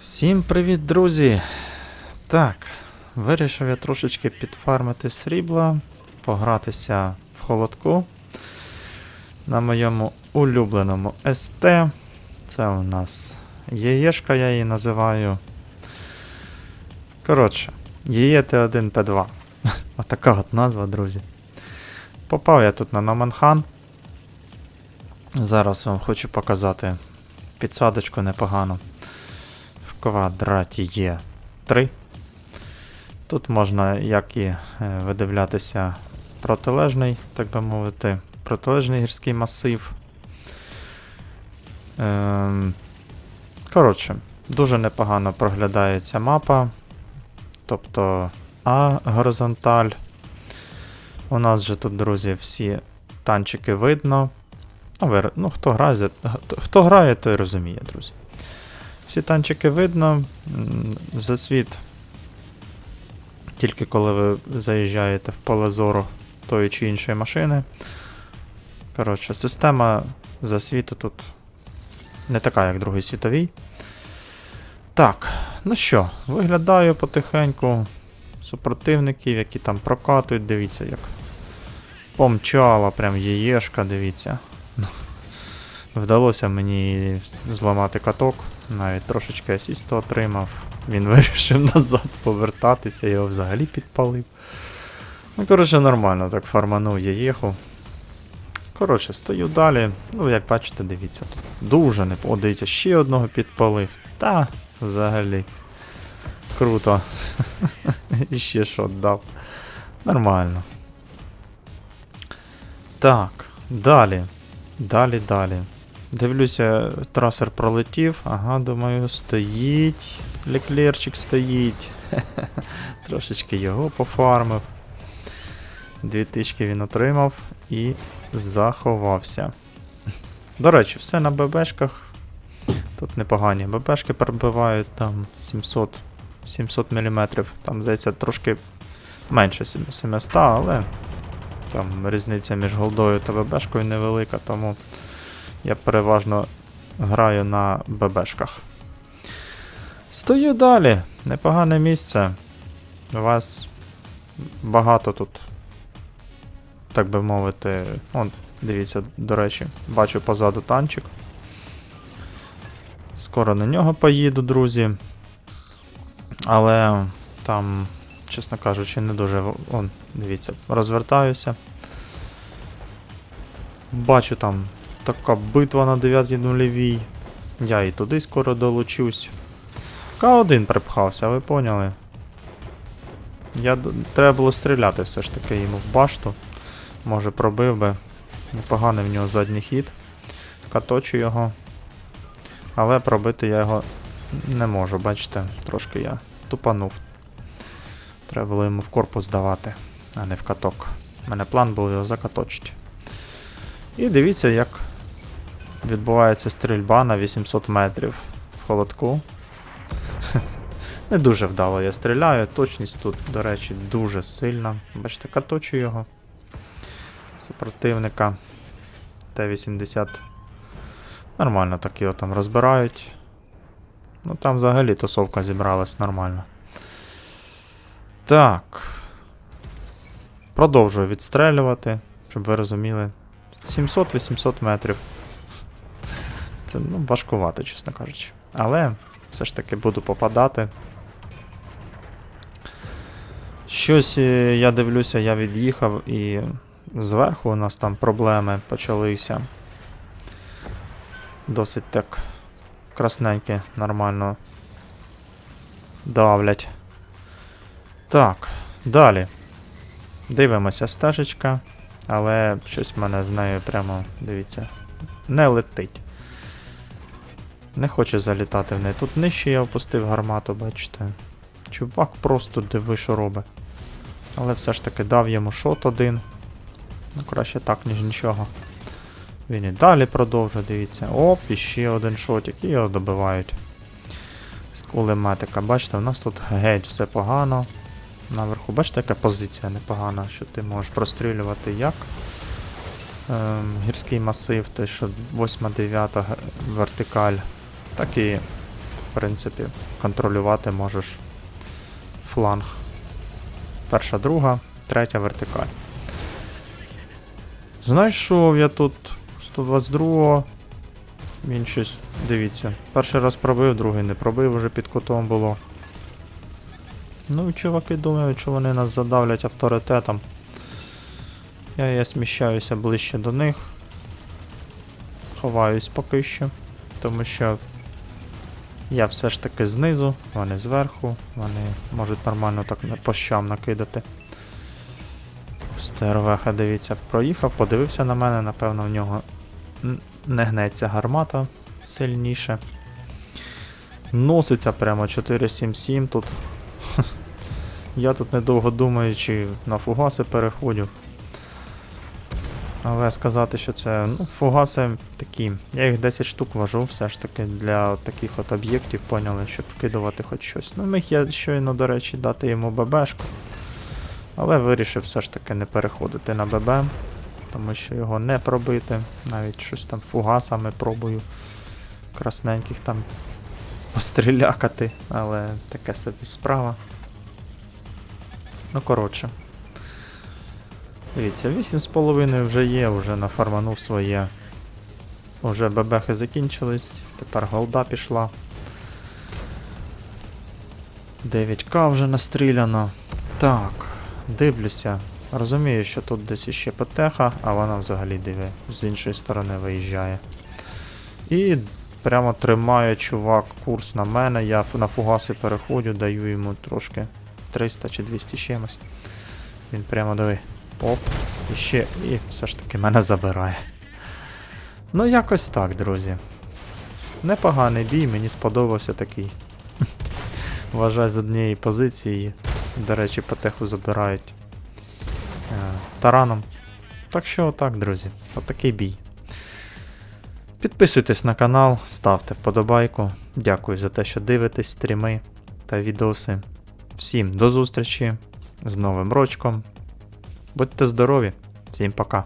Всім привіт, друзі! Так, вирішив я трошечки підфармити срібла, погратися в холодку на моєму улюбленому СТ. Це у нас єєшка, я її називаю. Коротше, ЄЄ Т1П2. Отака от назва, друзі. Попав я тут на Номанхан. Зараз вам хочу показати підсадочку непогану. Квадраті є 3. Тут можна як і е, видивлятися протилежний, так би мовити, протилежний гірський масив. Ем, коротше, дуже непогано проглядається мапа. Тобто А горизонталь. У нас же тут, друзі, всі танчики видно. Ну, ну хто грає, хто грає, той розуміє, друзі. Всі танчики видно. Засвіт. Тільки коли ви заїжджаєте в поле зору тої чи іншої машини. Коротше, система засвіту тут не така, як Другий світовій. Так, ну що, виглядаю потихеньку супротивників, які там прокатують, дивіться, як помчала, прям єєшка, дивіться. Вдалося мені зламати каток, навіть трошечки асісту отримав. Він вирішив назад повертатися, його взагалі підпалив. Ну, коротше, нормально так фарманув яєху. Коротше, стою далі. Ну, як бачите, дивіться, тут дуже не О, дивіться, ще одного підпалив. Та, взагалі. Круто. І ще шот дав. Нормально. Так, далі. Далі, далі. Дивлюся, трасер пролетів. Ага, думаю, стоїть. Леклерчик стоїть. Трошечки його пофармив. Дві тички він отримав і заховався. До речі, все на ББшках. Тут непогані. ББшки пробивають там 700, 700 мм. Там, здається, трошки менше 700, але там різниця між голдою та ББшкою невелика, тому я переважно граю на ББшках. Стою далі. Непогане місце. У вас багато тут, так би мовити. Он, дивіться, до речі, бачу позаду танчик. Скоро на нього поїду, друзі. Але там, чесно кажучи, не дуже. Он, дивіться, розвертаюся. Бачу там така битва на 9 нульовій. Я і туди скоро долучусь. К1 припхався, ви поняли? Я... Треба було стріляти все ж таки йому в башту. Може пробив би. Непоганий в нього задній хід. Каточу його. Але пробити я його не можу, бачите, трошки я тупанув. Треба було йому в корпус давати, а не в каток. У мене план був його закаточити. І дивіться, як відбувається стрільба на 800 метрів в холодку. Не дуже вдало я стріляю, точність тут, до речі, дуже сильна. Бачите, каточу його. Супротивника. Т-80. Нормально так його там розбирають. Ну там взагалі тусовка зібралась нормально. Так. Продовжую відстрелювати, щоб ви розуміли. 700-800 метрів. Це ну, важкувато, чесно кажучи. Але все ж таки буду попадати. Щось е, я дивлюся, я від'їхав і зверху у нас там проблеми почалися. Досить так красненьке, нормально давлять. Так, далі. Дивимося стежечка, але щось в мене з нею прямо, дивіться, не летить. Не хоче залітати в неї. Тут нижче я опустив гармату, бачите. Чувак просто диви, що робить. Але все ж таки дав йому шот один. Ну, краще так, ніж нічого. Він і далі продовжує, дивіться. Оп, і ще один шотик, і його добивають. З кулеметика. Бачите, у нас тут геть все погано. Наверху, бачите, яка позиція непогана, що ти можеш прострілювати як ем, гірський масив, той, що 8-9 вертикаль, так і в принципі, контролювати можеш фланг. Перша, друга, третя вертикаль. Знайшов я тут 122-го. Він щось, дивіться, перший раз пробив, другий не пробив, вже під кутом було. Ну, і чуваки думають, що вони нас задавлять авторитетом. Я, я сміщаюся ближче до них. Ховаюсь поки що. Тому що я все ж таки знизу, вони зверху, вони можуть нормально так по щам накидати. Стервеха, дивіться, проїхав, подивився на мене, напевно, в нього не гнеться гармата сильніше. Носиться прямо 477 тут. Я тут недовго думаючи на фугаси переходю. Але сказати, що це. Ну, фугаси такі. Я їх 10 штук вожу все ж таки для таких от об'єктів, поняли, щоб вкидувати хоч щось. Ну, міг я щойно, до речі, дати йому ББшку. Але вирішив все ж таки не переходити на ББ, тому що його не пробити. Навіть щось там фугасами пробую. Красненьких там пострілякати, але таке собі справа. Ну, коротше. Дивіться, 8,5 вже є, вже нафарманув своє. Уже бебехи закінчились, тепер голда пішла. 9к вже настріляно. Так, дивлюся. Розумію, що тут десь іще потеха, а вона взагалі диви, з іншої сторони виїжджає. І прямо тримає чувак курс на мене. Я на фугаси переходжу, даю йому трошки 300 чи 200 чимось. Він прямо диви. Оп, і ще, і все ж таки мене забирає. Ну, якось так, друзі. Непоганий бій, мені сподобався такий. Вважаю, з однієї позиції. До речі, потеху забирають е, тараном. Так що отак, друзі, отакий бій. Підписуйтесь на канал, ставте вподобайку. Дякую за те, що дивитесь стріми та відоси. Всім до зустрічі з Новим рочком. Будьте здорові, всім пока.